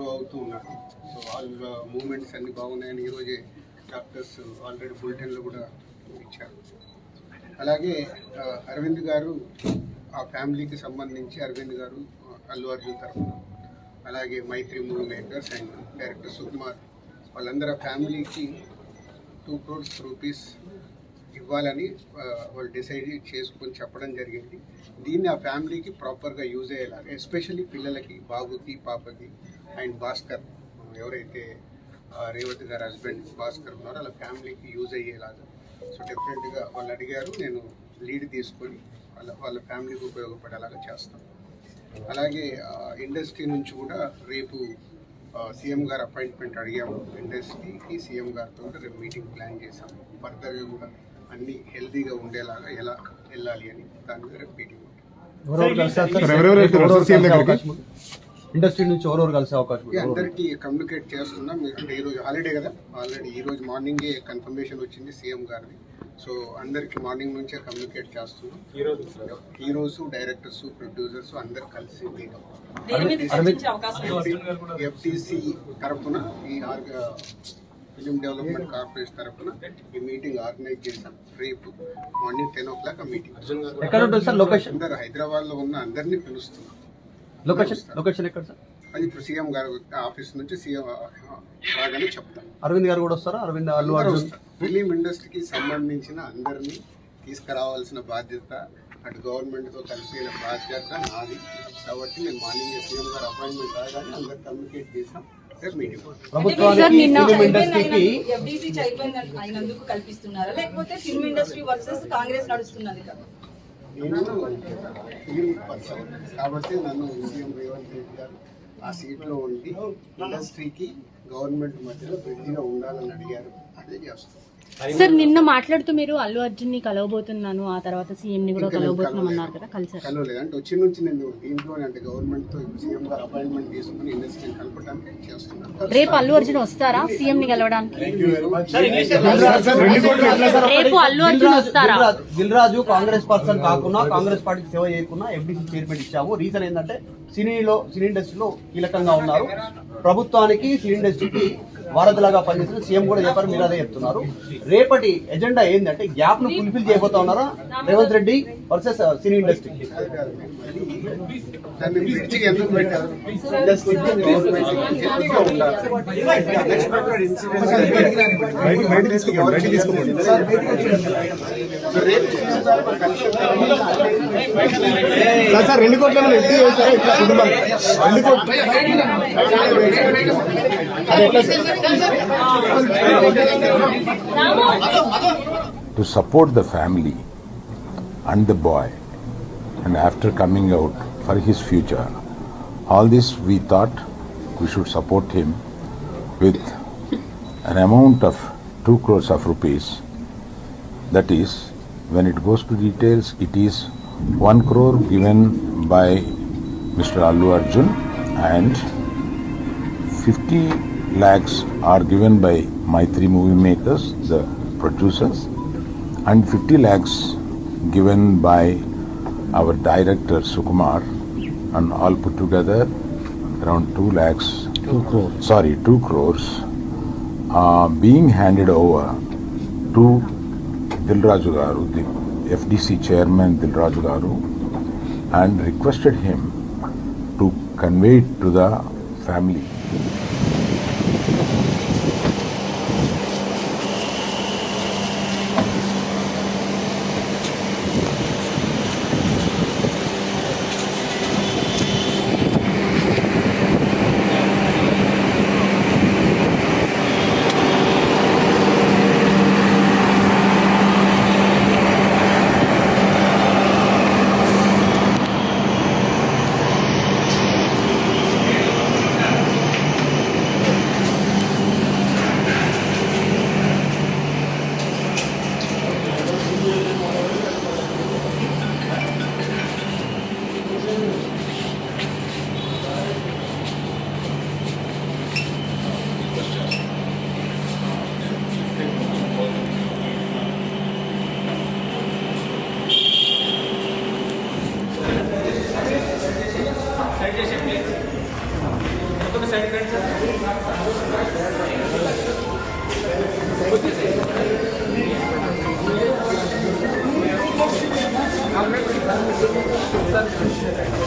Grow అవుతూ ఉన్నారు. So వాళ్ళ మూమెంట్స్ అన్ని బాగున్నాయని ఈరోజే డాక్టర్స్ ఆల్రెడీ బులెటిన్లో కూడా ఇచ్చారు. అలాగే అరవింద్ గారు ఆ ఫ్యామిలీకి సంబంధించి అరవింద్ గారు అల్లు అర్జున్ తరఫున అలాగే Mythri movie makers and director Sukumar వాళ్ళందరూ ఫ్యామిలీకి టూ క్రోర్స్ రూపీస్ ఇవ్వాలని వాళ్ళు డిసైడ్ చేసుకొని చెప్పడం జరిగింది. దీన్ని ఆ ఫ్యామిలీకి ప్రాపర్గా యూజ్ అయ్యేలాగా ఎస్పెషల్లీ పిల్లలకి బాబుకి పాపకి అండ్ భాస్కర్ ఎవరైతే రేవతి గారి హస్బెండ్ భాస్కర్ ఉన్నారో వాళ్ళ ఫ్యామిలీకి యూజ్ అయ్యేలాగా. సో డెఫినెట్గా వాళ్ళు అడిగారు నేను లీడ్ తీసుకొని వాళ్ళ వాళ్ళ ఫ్యామిలీకి ఉపయోగపడేలాగా చేస్తాను అలాగే ఇండస్ట్రీ నుంచి కూడా రేపు సీఎం గారు అపాయింట్మెంట్ అడిగాము. ఇండస్ట్రీకి సీఎం గారితో రేపు మీటింగ్ ప్లాన్ చేశాము. ఫర్దర్గా కూడా అన్ని హెల్తీగా ఉండేలాగా ఎలా వెళ్ళాలి అని దాని మీద మీటింగ్? ఇండస్ట్రీ నుంచి ఎవరెవరు కలిసే అవకాశం అందరికీ కమ్యూనికేట్ చేస్తున్నాం మీరు అంటే ఈరోజు హాలిడే కదా ఆల్రెడీ ఈ రోజు మార్నింగే కన్ఫర్మేషన్ వచ్చింది సీఎం గారిది. సో అందరికి మార్నింగ్ నుంచే కమ్యూనికేట్ చేస్తున్నాం. హీరోస్ డైరెక్టర్స్ ప్రొడ్యూసర్స్ అందరు కలిసి? ఎఫ్టీసీ తరఫున ఈ ఫిలిం డెవలప్మెంట్ కార్పొరేషన్ తరఫున ఈ మీటింగ్ ఆర్గనైజ్ చేశాం. రేపు మార్నింగ్ టెన్ ఓ క్లాక్ ఆ మీటింగ్ ఎక్కడ ఉంటుంది సార్ లొకేషన్ అందరు హైదరాబాద్లో ఉన్న అందరినీ పిలుస్తున్నాం. లొకేషన్ లొకేషన్ ఎక్కడ సార్? అది ఇప్పుడు సీఎం గారు ఆఫీస్ నుంచి సీఎం రాగానే చెప్తాం. అరవింద్ గారు కూడా వస్తారా? అరవింద్ అల్లు అర్జున్. ఫిలిం ఇండస్ట్రీకి సంబంధించిన అందరినీ తీసుకురావాల్సిన బాధ్యత అటు గవర్నమెంట్తో కలిపిన బాధ్యత నాది. కాబట్టి నేను మార్నింగ్ సీఎం గారు అపాయింట్మెంట్ రాగానే అందరు కమ్యూనికేట్ చేసాం ప్రభుత్వానికి ఫిలిం ఇండస్ట్రీకి చైర్మన్ అయినందుకు కల్పిస్తున్నారా? లేకపోతే ఫిల్మ్ ఇండస్ట్రీ వర్సెస్ కాంగ్రెస్ నడుస్తున్నది కదా? నేను ఫిలిం పర్సన్ కాబట్టి నన్ను సీఎం రేవంత్ రెడ్డి గారు ఆ సీట్లో ఉండి ఇండస్ట్రీకి గవర్నమెంట్ మధ్యలో బ్రిడ్జిగా ఉండాలని అడిగారు. అదే చేస్తాం. సార్ నిన్న మాట్లాడుతూ మీరు అల్లు అర్జున్ని కలవబోతున్నాను ఆ తర్వాత సీఎం ని కూడా కలవబోతున్నాం అన్నారు కదా కలిసారు కలవలేదు. అంటే వచ్చి నుంచి నేను దీంట్లో అంటే గవర్నమెంట్తో సీఎం గారు అపాయింట్మెంట్ తీసుకుని ఇండస్ట్రీని కలపడానికి చేస్తున్నాను. రేపు అల్లు అర్జున్ వస్తారా సీఎం ని కలవడానికి సార్, రేపు అల్లు అర్జున్ వస్తారా? దిల్ రాజు కాంగ్రెస్ పర్సన్ కాకుండా కాంగ్రెస్ పార్టీకి సేవ చేయకుండా ఎఫ్డీసీ చైర్మన్ ఇచ్చాము. రీజన్ ఏంటంటే సినీలో సినీ ఇండస్ట్రీలో కీలకంగా ఉన్నారు. ప్రభుత్వానికి సినీ ఇండస్ట్రీకి వారధిలాగా పనిచేసిన సీఎం కూడా చెప్పారు మీరు అదే చెప్తున్నారు. రేపటి ఎజెండా ఏంటంటే గ్యాప్ను ఫుల్ఫిల్ చేయబోతా ఉన్నారా? Revanth Reddy versus cine industry sir రెండు కోట్ల ఇట్లా కుటుంబానికి రెండు కోట్లు. To support the family and the boy and after coming out for his future all this we thought we should support him with an amount of 2 crores of rupees. That is when it goes to details it is 1 crore given by mr allu arjun and 50 lakhs are given by Maitri movie makers, the producers, and 50 lakhs given by our director Sukumar, and all put together around 2 lakhs, 2 crores, sorry, 2 crores, uh, being handed over to Dilraju Garu, the FDC chairman Dilraju Garu, and requested him to convey it to the family. Side कर सकते हैं